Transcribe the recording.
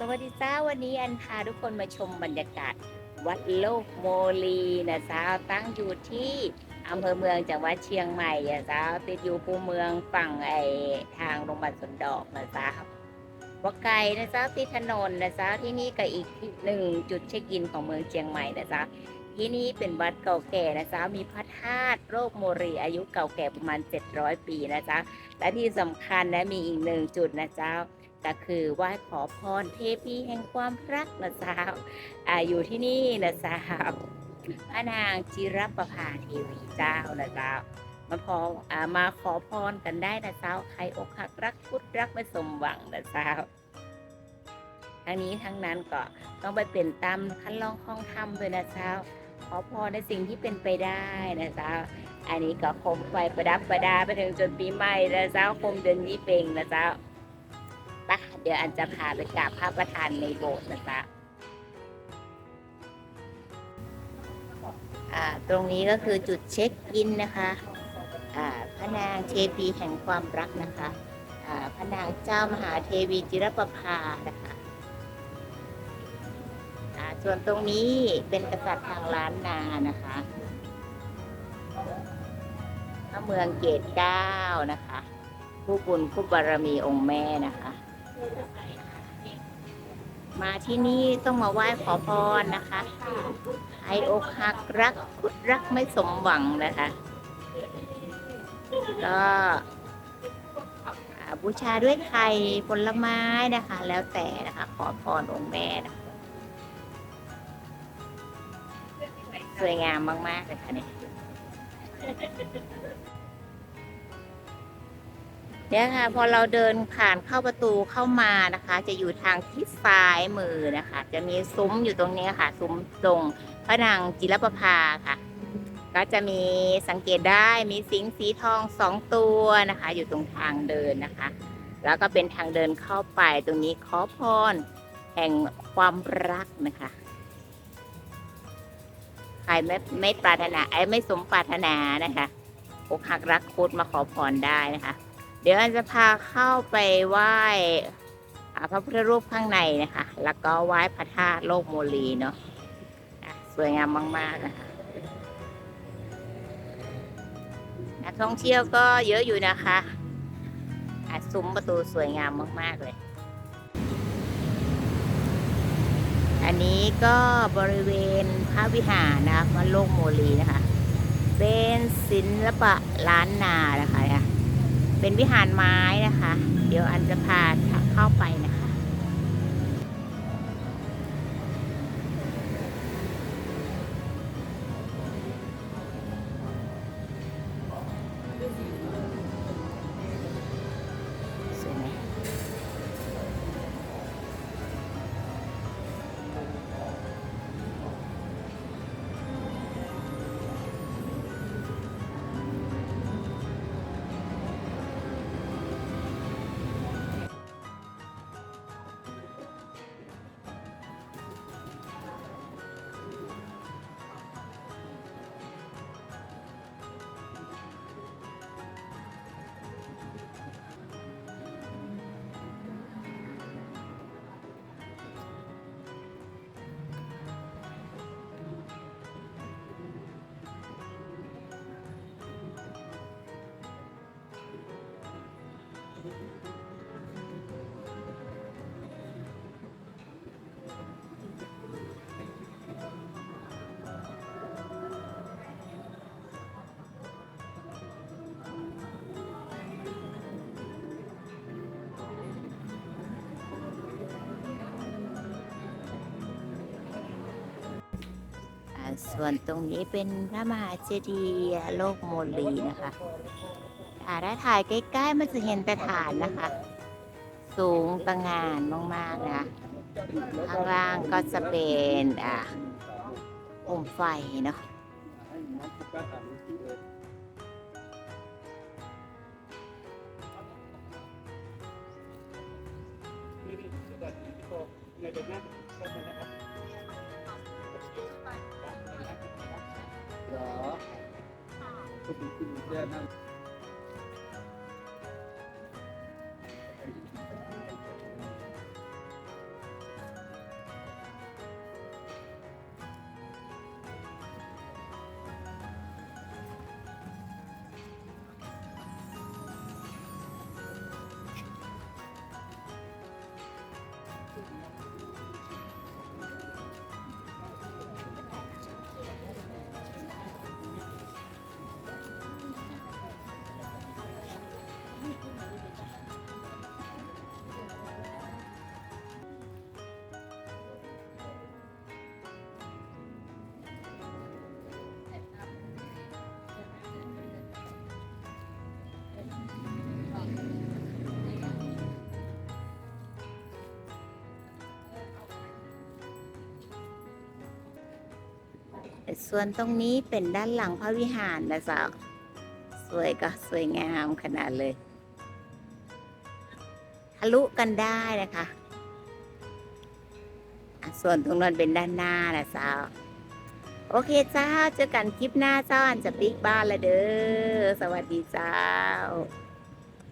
สวัสดีจ้าวันนี้อันพาทุกคนมาชมบรรยากาศ วัดโลกโมลีนะจ้าตั้งอยู่ที่อำเภอเมืองจังหวัดเชียงใหม่นะจ้าติดอยู่ภูเมืองฝั่งไอทางโรงพยาบาลสนดอกนะจ้าว่าไกลนะจ้าติดถนนนะจ้าที่นี่ก็อีกหนึ่งจุดเช็คอินของเมืองเชียงใหม่นะจ้าที่นี่เป็นวัดเก่าแก่นะจ๊ะมีพระธาตุโลกโมรีอายุเก่าแก่ประมาณ 700 ปีนะจ๊ะและที่สำคัญนะมีอีกหนึ่งจุดนะจ๊ะ ก็คือไหว้ขอพรเทพีแห่งความรักนะจ๊ะอ่าอยู่ที่นี่นะจ๊ะพระนางจิรประภาเทวีเจ้านะจ๊ะมาพออามาขอพรกันได้นะเจ้าใครอกหักรักพุทธรักไม่สมหวังนะเจ้าทั้งนี้ทั้งนั้นก็ต้องไปเป็นตามขั้นลองข้องธรรมด้วยนะเจ้าขอพรในสิ่งที่เป็นไปได้นะเจ้าอันนี้ก็คมไฟประดับประดาไปถึงจนปีใหม่นะเจ้าโคมเดือนยี่เปงนะเจ้า ปะเดี๋ยวอันจะพาไปกราบพระประธานในโบสถ์นะจ๊ะตรงนี้ก็คือจุดเช็คอินนะคะพระนางเทพีแห่งความรักนะคะพระนางเจ้ามหาเทวีจิรประภานะคะอ่าส่วนตรงนี้เป็นกษัตริย์ทางล้านนานะคะพระเมืองเกตเก้านะคะ ผู้บุญผู้บารมีองค์แม่นะคะ มาที่นี่ต้องมาไหว้ขอพรนะคะให้อกหักรักคุดรักไม่สมหวังนะคะ ก็บูชาด้วยไข่ผลไม้นะคะ แล้วแต่นะคะ ขอพรองค์แม่นะคะสวยงามมาก ๆ เลยค่ะเนี่ย เนี่ยค่ะพอเราเดินผ่านเข้าประตูเข้ามานะคะ จะอยู่ทางทิศซ้ายมือนะคะ จะมีซุ้มอยู่ตรงนี้ค่ะ ซุ้มตรงพระนางจิรประภาค่ะ ก็จะมีสังเกตได้มีสิงสีทองสองตัวนะคะ อยู่ตรงทางเดินนะคะ แล้วก็เป็นทางเดินเข้าไปตรงนี้ขอพรแห่งความรักนะคะใครไม่ไม่ปรารถนาไอ้ไม่สมปรารถนานะคะอกหักรักคุดมาขอพรได้นะคะ เดี๋ยวอันจะพาเข้าไปไหว้พระพุทธรูปข้างในนะคะ แล้วก็ไหว้พระธาตุโลกโมลีเนาะสวยงามมาก ๆ นะคะนักท่องเที่ยวก็เยอะอยู่นะคะอะซุ้มประตูสวยงามมาก ๆ เลย อันนี้ก็บริเวณพระวิหารนะคะวัดโลกโมลีนะคะ เป็นศิลปะล้านนานะคะ เป็นวิหารไม้นะคะ เดี๋ยวอันจะพาเข้าไปนะคะ ส่วนตรงนี้เป็นพระมหาเจดีย์โลกโมลีนะคะ อ่าถ้าถ่ายใกล้ๆมันจะเห็นแต่ฐานนะคะ สูงตะงานมากๆนะคะข้างล่างก็จะเป็นอ่าโคมไฟเนาะเหรอ ส่วนตรงนี้เป็นด้านหลังพระวิหารนะสาวสวยก็สวยงามขนาดเลย ทะลุกันได้นะคะ ส่วนตรงนั้นเป็นด้านหน้านะสาวโอเคเจ้าเจอกันคลิปหน้าเจ้าอันจะปิกบ้านละเด้อ สวัสดีเจ้า